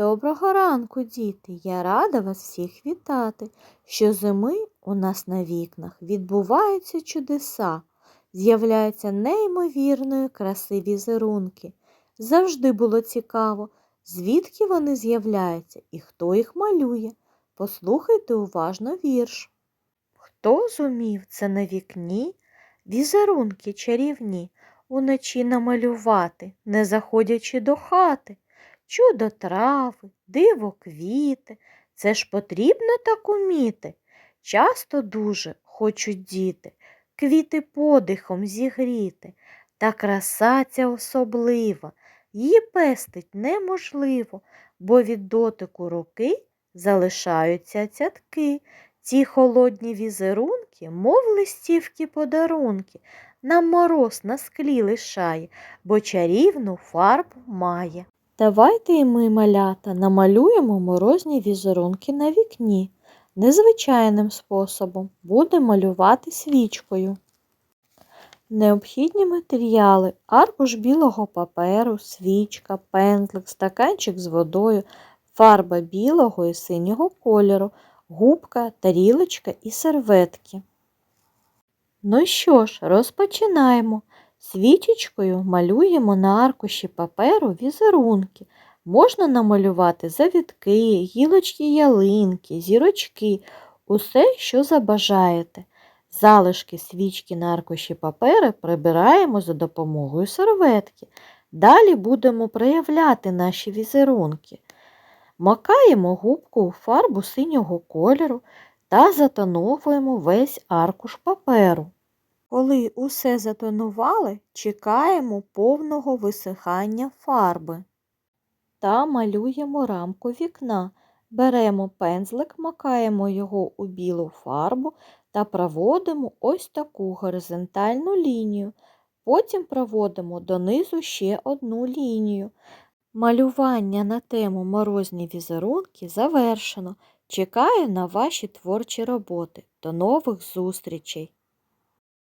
Доброго ранку, діти! Я рада вас всіх вітати. Щозими у нас на вікнах відбуваються чудеса, з'являються неймовірної краси візерунки. Завжди було цікаво, звідки вони з'являються і хто їх малює. Послухайте уважно вірш. Хто зумів це на вікні? Візерунки чарівні уночі намалювати, не заходячи до хати. Чудо трави, диво квіти, це ж потрібно так уміти. Часто дуже хочуть діти квіти подихом зігріти, та краса ця особлива, її пестить неможливо, бо від дотику руки залишаються цятки. Ці холодні візерунки, мов листівки подарунки, нам мороз на склі лишає, бо чарівну фарбу має. Давайте і ми, малята, намалюємо морозні візерунки на вікні. Незвичайним способом будемо малювати свічкою. Необхідні матеріали аркуш білого паперу, свічка, пензлик, стаканчик з водою, фарба білого і синього кольору, губка, тарілочка і серветки. Ну що ж, розпочинаємо. Свічечкою малюємо на аркуші паперу візерунки. Можна намалювати завітки, гілочки ялинки, зірочки, усе, що забажаєте. Залишки свічки на аркуші паперу прибираємо за допомогою серветки. Далі будемо проявляти наші візерунки. Макаємо губку у фарбу синього кольору та затоновуємо весь аркуш паперу. Коли усе затонували, чекаємо повного висихання фарби та малюємо рамку вікна. Беремо пензлик, макаємо його у білу фарбу та проводимо ось таку горизонтальну лінію. Потім проводимо донизу ще одну лінію. Малювання на тему морозні візерунки завершено. Чекаю на ваші творчі роботи. До нових зустрічей!